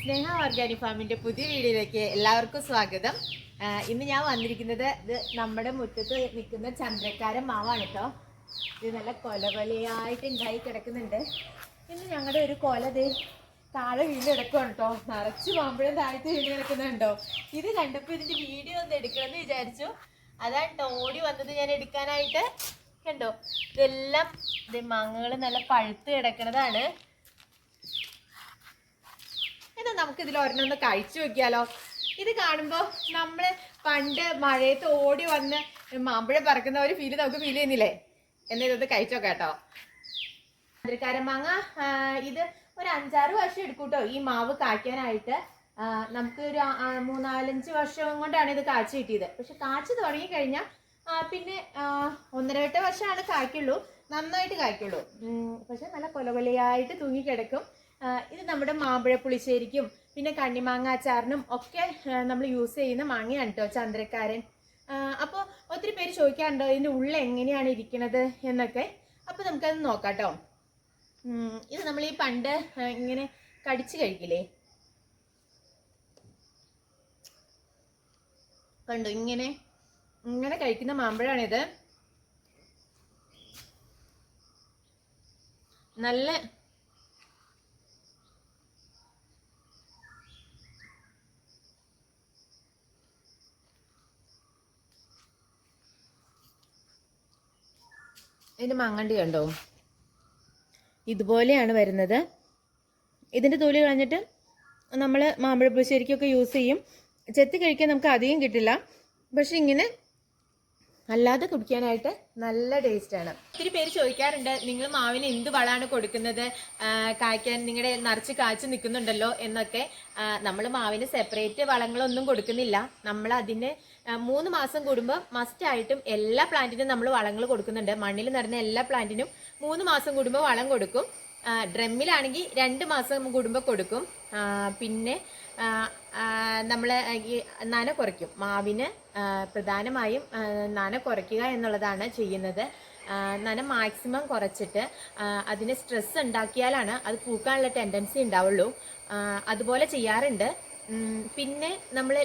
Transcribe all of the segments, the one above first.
സ്നേഹ organic ഫാമിന്റെ പുതിയ വീഡിയോയിലേക്ക് എല്ലാവർക്കും സ്വാഗതം. ഇന്ന് ഞാൻ വന്നിരിക്കുന്നത് ഇത് നമ്മുടെ മുറ്റത്ത് നിൽക്കുന്ന ചന്ദ്രക്കാരൻ മാവാണ് കേട്ടോ. ഇത് നല്ല കൊല കൊലയായിട്ട് ഉണ്ടായി കിടക്കുന്നുണ്ട്. ഇന്ന് ഞങ്ങളുടെ ഒരു കൊല ദേ താഴെ വീണ് കിടക്കുകയാണ് കേട്ടോ. നിറച്ച് മാമ്പഴം താഴത്ത് വീണ് കിടക്കുന്നുണ്ടോ ഇത് കണ്ടപ്പോൾ ഇതിന്റെ വീഡിയോ ഒന്ന് എടുക്കണമെന്ന് വിചാരിച്ചു. അതാണ് ഓടി വന്നത് ഞാൻ എടുക്കാനായിട്ട്. കണ്ടോ? ഇതെല്ലാം ഇത് മാങ്ങകൾ നല്ല പഴുത്ത് കിടക്കുന്നതാണ് നമുക്ക് ഇതിൽ ഒരെണ്ണം ഒന്ന് കഴിച്ചു നോക്കിയാലോ? ഇത് കാണുമ്പോൾ നമ്മൾ പണ്ട് മഴയത്ത് ഓടി വന്ന് മാമ്പഴം പറക്കുന്ന ഒരു ഫീൽ നമുക്ക് ഫീൽ ചെയ്യുന്നില്ലേ? എന്നാൽ ഇതൊന്ന് കഴിച്ചു കേട്ടോ. ചന്ദ്രക്കാരൻ മാങ്ങ ഇത് ഒരു അഞ്ചാറ് വർഷം എടുക്കൂട്ടോ. കേട്ടോ ഈ മാവ് കായ്ക്കാനായിട്ട്. നമുക്ക് ഒരു മൂന്നാലഞ്ച് വർഷം കൊണ്ടാണ് ഇത് കാച്ചു കിട്ടിയത്. പക്ഷെ കാച്ചു തുടങ്ങിക്കഴിഞ്ഞാൽ പിന്നെ ഒന്നര എട്ട് വർഷമാണ് കായ്ക്കുള്ളൂ. നന്നായിട്ട് കായ്ക്കുള്ളൂ. പക്ഷെ നല്ല കൊല കൊലയായിട്ട് തൂങ്ങിക്കിടക്കും. ഇത് നമ്മുടെ മാമ്പഴ പുളിശ്ശേരിക്കും പിന്നെ കണ്ണിമാങ്ങ അച്ചാറിനും ഒക്കെ നമ്മൾ യൂസ് ചെയ്യുന്ന മാങ്ങയാണ് കേട്ടോ ചന്ദ്രക്കാരൻ. അപ്പോൾ ഒത്തിരി പേര് ചോദിക്കാറുണ്ടോ ഇതിന്റെ ഉള്ളിൽ എങ്ങനെയാണ് ഇരിക്കുന്നത് എന്നൊക്കെ. അപ്പോൾ നമുക്കത് നോക്കാം കേട്ടോ ഇത് നമ്മൾ ഈ പണ്ട് ഇങ്ങനെ കടിച്ച് കഴിക്കില്ലേ? കണ്ടു ഇങ്ങനെ ഇങ്ങനെ കഴിക്കുന്ന മാമ്പഴമാണിത് നല്ല ഇതിന്റെ മങ്ങണ്ടി കണ്ടോ? ഇതുപോലെയാണ് വരുന്നത്. ഇതിന്റെ തൊലി കളഞ്ഞിട്ട് നമ്മൾ മാമ്പഴ യൂസ് ചെയ്യും. ചെത്തി കഴിക്കാൻ നമുക്ക് അധികം കിട്ടില്ല. പക്ഷെ ഇങ്ങനെ അല്ലാതെ കുടിക്കാനായിട്ട് നല്ല ടേസ്റ്റാണ് ഒത്തിരി പേര് ചോദിക്കാറുണ്ട് നിങ്ങൾ മാവിന് എന്ത് വളമാണ് കൊടുക്കുന്നത്? കായ്ക്കാൻ നിങ്ങളുടെ നിറച്ച് കാച്ചു നിൽക്കുന്നുണ്ടല്ലോ എന്നൊക്കെ. നമ്മൾ മാവിന് സെപ്പറേറ്റ് വളങ്ങളൊന്നും കൊടുക്കുന്നില്ല. നമ്മൾ അതിന് മൂന്ന് മാസം കൂടുമ്പോൾ മസ്റ്റായിട്ടും എല്ലാ പ്ലാന്റിനും നമ്മൾ വളങ്ങൾ കൊടുക്കുന്നുണ്ട്. മണ്ണിൽ നിറഞ്ഞ എല്ലാ പ്ലാന്റിനും മൂന്ന് മാസം കൂടുമ്പോൾ വളം കൊടുക്കും. ഡ്രമ്മിലാണെങ്കിൽ രണ്ട് മാസം കൂടുമ്പോൾ കൊടുക്കും. പിന്നെ നമ്മൾ നന കുറയ്ക്കും. മാവിന് പ്രധാനമായും നന കുറയ്ക്കുക എന്നുള്ളതാണ് ചെയ്യുന്നത്. നന മാക്സിമം കുറച്ചിട്ട് അതിന് സ്ട്രെസ് ഉണ്ടാക്കിയാലാണ് അത് പൂക്കാനുള്ള ടെൻഡൻസി ഉണ്ടാവുള്ളൂ. അതുപോലെ ചെയ്യാറുണ്ട്. പിന്നെ നമ്മൾ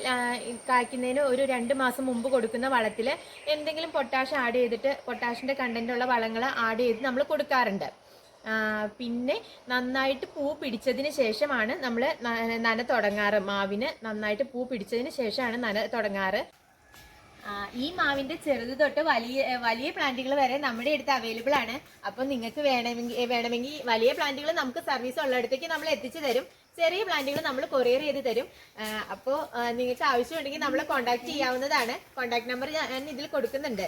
കായ്ക്കുന്നതിന് ഒരു രണ്ട് മാസം മുമ്പ് കൊടുക്കുന്ന വളത്തിൽ എന്തെങ്കിലും പൊട്ടാഷ് ആഡ് ചെയ്തിട്ട് പൊട്ടാഷിന്റെ കണ്ടന്റുള്ള വളങ്ങൾ ആഡ് ചെയ്ത് നമ്മൾ കൊടുക്കാറുണ്ട്. പിന്നെ നന്നായിട്ട് പൂ പിടിച്ചതിന് ശേഷമാണ് നമ്മൾ നന തുടങ്ങാറ്. മാവിന് നന്നായിട്ട് പൂ പിടിച്ചതിന് ശേഷമാണ് നന തുടങ്ങാറ്. ഈ മാവിന്റെ ചെറുത് തൊട്ട് വലിയ വലിയ പ്ലാന്റുകൾ വരെ നമ്മുടെ അടുത്ത് അവൈലബിൾ ആണ്. അപ്പം നിങ്ങൾക്ക് വേണമെങ്കിൽ വേണമെങ്കിൽ വലിയ പ്ലാന്റുകൾ നമുക്ക് സർവീസ് ഉള്ളിടത്തേക്ക് നമ്മൾ എത്തിച്ചു തരും. ചെറിയ പ്ലാന്റുകൾ നമ്മൾ കൊറിയർ ചെയ്ത് തരും. അപ്പോൾ നിങ്ങൾക്ക് ആവശ്യമുണ്ടെങ്കിൽ നമ്മളെ കോൺടാക്ട് ചെയ്യാവുന്നതാണ്. കോൺടാക്ട് നമ്പർ ഞാൻ ഇതിൽ കൊടുക്കുന്നുണ്ട്.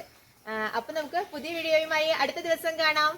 അപ്പോൾ നമുക്ക് പുതിയ വീഡിയോയുമായി അടുത്ത ദിവസം കാണാം.